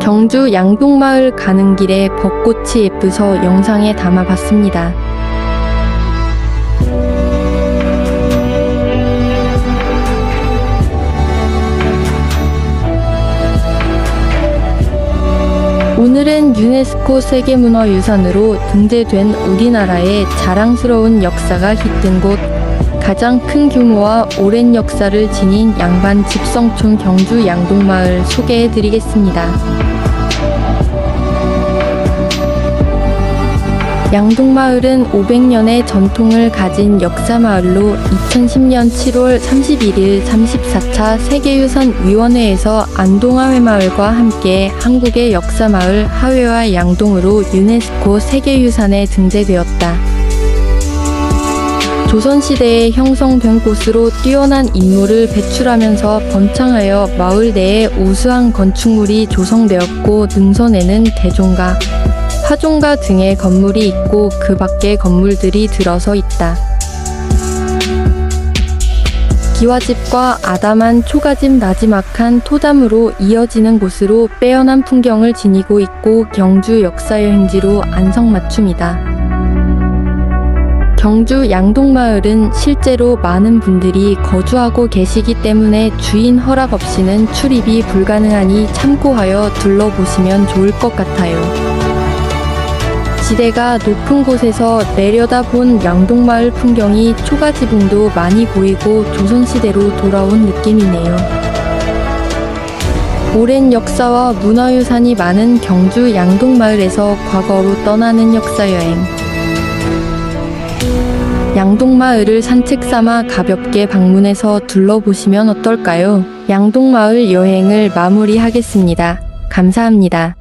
경주 양동마을 가는 길에 벚꽃이 예쁘서 영상에 담아봤습니다. 오늘은 유네스코 세계문화유산으로 등재된 우리나라의 자랑스러운 역사가 깃든 곳, 가장 큰 규모와 오랜 역사를 지닌 양반 집성촌 경주 양동마을 소개해 드리겠습니다. 양동마을은 500년의 전통을 가진 역사마을로 2010년 7월 31일 34차 세계유산위원회에서 안동하회마을과 함께 한국의 역사마을 하회와 양동으로 유네스코 세계유산에 등재되었다. 조선시대에 형성된 곳으로 뛰어난 인물을 배출하면서 번창하여 마을 내에 우수한 건축물이 조성되었고 능선에는 대종가, 화종가 등의 건물이 있고 그 밖에 건물들이 들어서 있다. 기와집과 아담한 초가집 나지막한 토담으로 이어지는 곳으로 빼어난 풍경을 지니고 있고 경주 역사여행지로 안성맞춤이다. 경주 양동마을은 실제로 많은 분들이 거주하고 계시기 때문에 주인 허락 없이는 출입이 불가능하니 참고하여 둘러보시면 좋을 것 같아요. 지대가 높은 곳에서 내려다본 양동마을 풍경이 초가 지붕도 많이 보이고 조선시대로 돌아온 느낌이네요. 오랜 역사와 문화유산이 많은 경주 양동마을에서 과거로 떠나는 역사여행. 양동마을을 산책 삼아 가볍게 방문해서 둘러보시면 어떨까요? 양동마을 여행을 마무리하겠습니다. 감사합니다.